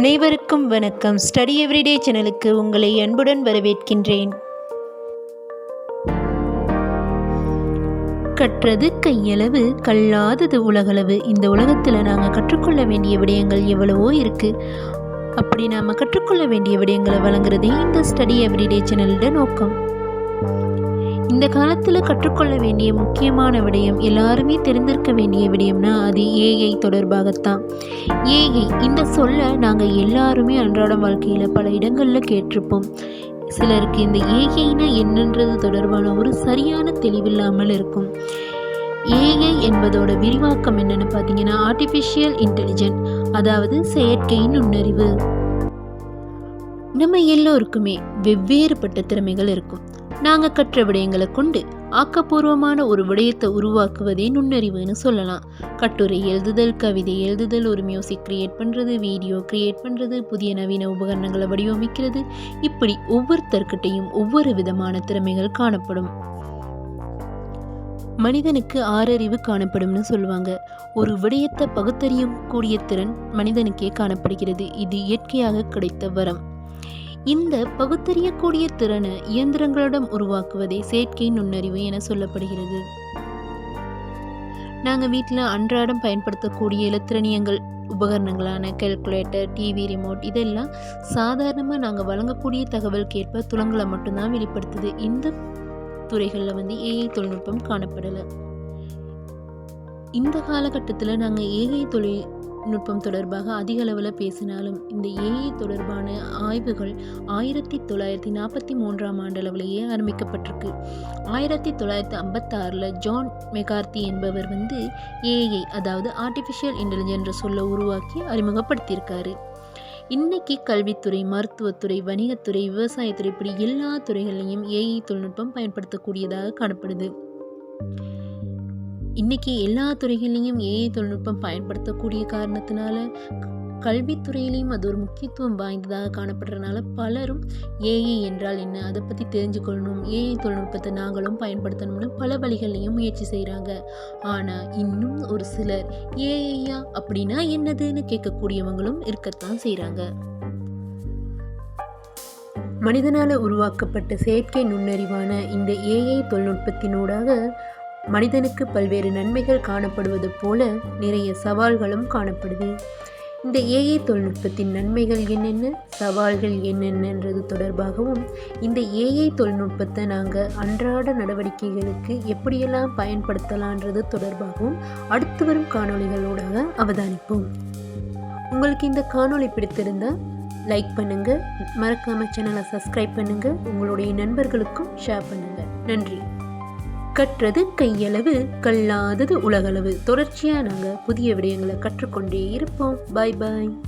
அனைவருக்கும் வணக்கம். Study everyday சேனலுக்கு உங்களை அன்புடன் வரவேற்கின்றேன். கற்றது கையளவு கல்லாதது உலகளவு. இந்த உலகத்தில் நாங்கள் கற்றுக்கொள்ள வேண்டிய விடயங்கள் எவ்வளவோ இருக்குது அப்படி நாம் கற்றுக்கொள்ள வேண்டிய விடயங்களை வழங்குறதே இந்த ஸ்டடி எவ்ரிடே சேனலோட நோக்கம். இந்த காலத்தில் கற்றுக்கொள்ள வேண்டிய முக்கியமான விடயம் எல்லாருமே தெரிந்திருக்க வேண்டிய விடயம்னா அது ஏஐ தொடர்பாகத்தான். ஏஐ இந்த சொல்ல நாங்கள் எல்லாருமே அன்றாட வாழ்க்கையில் பல இடங்களில் கேட்டிருப்போம். சிலருக்கு இந்த ஏஐனா என்னன்றது தொடர்பான ஒரு சரியான தெளிவில்லாமல் இருக்கும். ஏஐ என்பதோட விரிவாக்கம் என்னன்னு பார்த்தீங்கன்னா ஆர்டிஃபிஷியல் இன்டெலிஜென்ட் அதாவது செயற்கை நுண்ணறிவு. நம்ம எல்லோருக்குமே வெவ்வேறுபட்ட திறமைகள் இருக்கும். நாங்கள் கற்ற விடயங்களை கொண்டு ஆக்கப்பூர்வமான ஒரு விடயத்தை உருவாக்குவதே நுண்ணறிவுன்னு சொல்லலாம். கட்டுரை எழுதுதல் கவிதை எழுதுதல் ஒரு மியூசிக் கிரியேட் பண்ணுறது வீடியோ கிரியேட் பண்ணுறது புதிய நவீன உபகரணங்களை வடிவமைக்கிறது. இப்படி ஒவ்வொருத்தர்கிட்டையும் ஒவ்வொரு விதமான திறமைகள் காணப்படும். மனிதனுக்கு ஆறறிவு காணப்படும்னு சொல்லுவாங்க. ஒரு விடயத்தை பகுத்தறியும் கூடிய திறன் மனிதனுக்கே காணப்படுகிறது. இது இயற்கையாக கிடைத்த வரம். இந்த பகுத்தறியக்கூடிய திறனை இயந்திரங்களிடம் உருவாக்குவதே செயற்கை நுண்ணறிவு என சொல்லப்படுகிறது. நாங்கள் வீட்டில் அன்றாடம் பயன்படுத்தக்கூடிய இலத்திரணியங்கள் உபகரணங்களான கல்குலேட்டர் டிவி ரிமோட் இதெல்லாம் சாதாரணமாக நாங்கள் வழங்கக்கூடிய தகவல்கேற்ப துளங்களை மட்டும்தான் வெளிப்படுத்துது. இந்த துறைகளில் வந்து ஏஐ தொழில்நுட்பம் காணப்படலை. இந்த காலகட்டத்தில் நாங்கள் ஏஐ தொழில் நுட்பம் தொடர்பாக அதிக அளவில் பேசினாலும் இந்த ஏஐ தொடர்பான ஆய்வுகள் ஆயிரத்தி தொள்ளாயிரத்தி நாற்பத்தி மூன்றாம் ஆண்டளவிலேயே ஆரம்பிக்கப்பட்டிருக்கு. ஆயிரத்தி தொள்ளாயிரத்தி ஐம்பத்தாறில் ஜான் மெகார்த்தி என்பவர் வந்து ஏஐ அதாவது ஆர்டிஃபிஷியல் இன்டெலிஜென்ஸ் சொல்ல உருவாக்கி அறிமுகப்படுத்தியிருக்காரு. இன்னைக்கு கல்வித்துறை மருத்துவத்துறை வணிகத்துறை விவசாயத்துறை இப்படி எல்லா துறைகள்லையும் ஏஐ தொழில்நுட்பம் பயன்படுத்தக்கூடியதாக காணப்படுது. இன்றைக்கி எல்லா துறைகளிலையும் ஏஐ தொழில்நுட்பம் பயன்படுத்தக்கூடிய காரணத்தினால கல்வித்துறையிலையும் அது ஒரு முக்கியத்துவம் வாய்ந்ததாக காணப்படுறதுனால பலரும் ஏஐ என்றால் என்ன அதை பற்றி தெரிஞ்சுக்கொள்ளணும் ஏஐ தொழில்நுட்பத்தை நாங்களும் பயன்படுத்தணும்னு பல வழிகள்லையும் முயற்சி செய்கிறாங்க ஆனால் இன்னும் ஒரு சிலர் ஏஐயா அப்படின்னா என்னதுன்னு கேட்கக்கூடியவங்களும் இருக்கத்தான் செய்கிறாங்க மனிதனால் உருவாக்கப்பட்ட செயற்கை நுண்ணறிவான இந்த ஏஐ தொழில்நுட்பத்தினூடாக மனிதனுக்கு பல்வேறு நன்மைகள் காணப்படுவது போல நிறைய சவால்களும் காணப்படுது. இந்த ஏஐ தொழில்நுட்பத்தின் நன்மைகள் என்னென்ன? சவால்கள் என்னென்னன்றது தொடர்பாகவும் இந்த ஏஐ தொழில்நுட்பத்தை நாங்கள் அன்றாட நடவடிக்கைகளுக்கு எப்படியெல்லாம் பயன்படுத்தலான்றது தொடர்பாகவும் அடுத்து வரும் காணொளிகளோடாக அவதானிப்போம். உங்களுக்கு இந்த காணொளி பிடித்திருந்தால் லைக் பண்ணுங்கள் மறக்காமல் சேனலை சப்ஸ்கிரைப் பண்ணுங்கள் உங்களுடைய நண்பர்களுக்கும் ஷேர் பண்ணுங்கள் நன்றி. கற்றது கையளவு கல்லாதது உலகளவு. தொடர்ச்சியாக நாங்கள் புதிய விடயங்களை கற்றுக்கொண்டே இருப்போம். பாய் பாய்